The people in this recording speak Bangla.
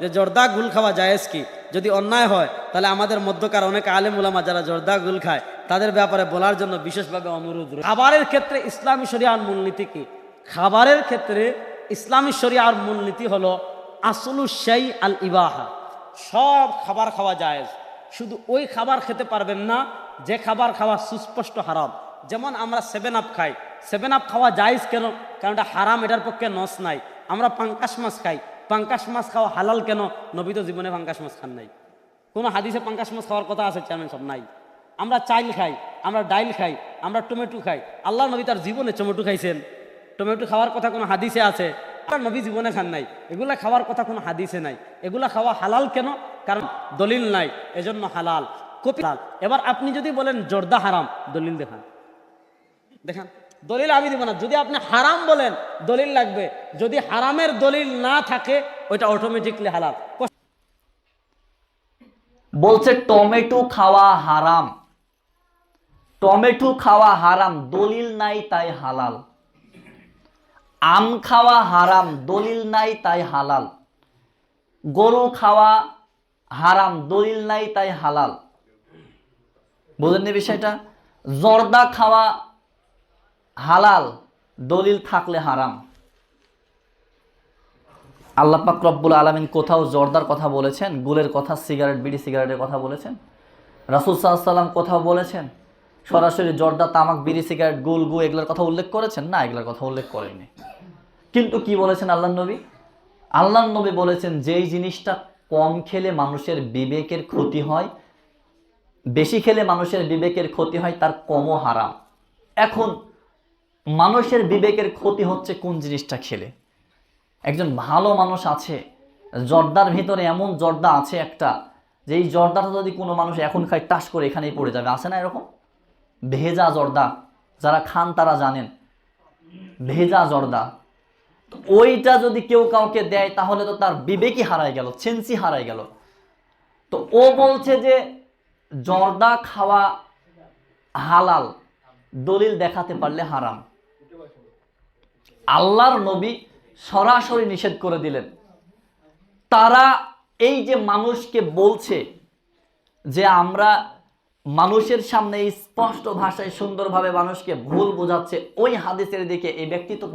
যে জর্দা গুল খাওয়া জায়েজ কি? যদি অন্যায় হয়, তাহলে আমাদের মধ্যকার অনেক আলেম উলামা যারা জর্দা গুল খায়, তাদের ব্যাপারে বলার জন্য বিশেষভাবে অনুরোধ খাবারের ক্ষেত্রে ইসলামী শরিয়ার মূলনীতি কি? খাবারের ক্ষেত্রে ইসলামী শরিয়ার মূলনীতি হলো আসলু সেই আল ইবাহা। সব খাবার খাওয়া জায়েজ। শুধু ওই খাবার খেতে পারবেন না, যে খাবার খাওয়া সুস্পষ্ট হারাম। যেমন আমরা সেভেন আপ খাই। সেভেন আপ খাওয়া জায়েজ কেন? কারণ এটা হারাম, এটার পক্ষে নস নাই। আমরা পাঙ্কাশ মাছ খাই। পাঙ্কাশ মাছ খাওয়া হালাল কেন? নবী তো জীবনে পাঙ্কাশ মাছ খান নাই। কোনো হাদিসে পাঙ্কাশ মাছ খাওয়ার কথা আছে চেয়ারম্যান সব নাই। আমরা চাইল খাই, আমরা ডাইল খাই, আমরা টমেটো খাই। আল্লাহ নবী তার জীবনে টমেটো খাইছেন। টমেটো খাওয়ার কথা কোনো হাদিসে আছে? আর নবী জীবনে খান নাই। এগুলা খাওয়ার কথা কোনো হাদিসে নাই। এগুলা খাওয়া হালাল কেন? কারণ দলিল নাই, এজন্য হালাল। কপি হালাল। এবার আপনি যদি বলেন জর্দা হারাম, দলিল দেখান। দেখান। দলিল আমি দিব না। যদি আপনি হারাম বলেন, দলিল লাগবে। যদি হারামের দলিল না থাকে, ওইটা অটোমেটিকলি হালাল। বলছে, টমেটো খাওয়া হারাম। টমেটো খাওয়া হারাম, দলিল নাই তাই হালাল। আম খাওয়া হারাম, দলিল নাই তাই হালাল। গরু খাওয়া হারাম, দলিল নাই তাই হালাল। বুঝলেন বিষয়টা? জর্দা খাওয়া হালাল দলিল থাকলে হারাম। আল্লাহ পাক রব্বুল আলমিন কোথাও জর্দার কথা বলেছেন, গুলের কথা, সিগারেট, বিড়ি সিগারেটের কথা বলেছেন? রাসুল সাল্লাম কোথাও বলেছেন, সরাসরি জর্দা, তামাক, বিড়ি, সিগারেট, গুল, গু এগুলোর কথা উল্লেখ করেছেন? না, এগুলোর কথা উল্লেখ করেননি। কিন্তু কি বলেছেন আল্লাহ নবী? আল্লাহ নবী বলেছেন, যেই জিনিসটা কম খেলে মানুষের বিবেকের ক্ষতি হয়, বেশি খেলে মানুষের বিবেকের ক্ষতি হয়, তার কমও হারাম। এখন মানুষের বিবেকের ক্ষতি হচ্ছে কোন জিনিসটা খেলে? একজন ভালো মানুষ আছে, জর্দার ভিতরে এমন জর্দা আছে একটা, যে এই জর্দাটা যদি কোনো মানুষ এখন খায় টাস করে এখানেই পড়ে যাবে। আছে না এরকম? ভেজা জর্দা, যারা খান তারা জানেন। ভেজা জর্দা। তো ওইটা যদি কেউ কাউকে দেয়, তাহলে তো তার বিবেকই হারাই গেল সেন্সি হারাই গেল। তো ও বলছে যে, জর্দা খাওয়া হালাল, দলিল দেখাতে পারলে হারাম। আল্লাহর নবী সরাসরি নিষেধ করে দিলেন। তারা এই যে মানুষকে বলছে যে আমরা মানুষের সামনে স্পষ্ট ভাষায় সুন্দরভাবে মানুষকে ভুল বোঝাচ্ছে, ওই হাদিসের দিকে এই ব্যক্তি তো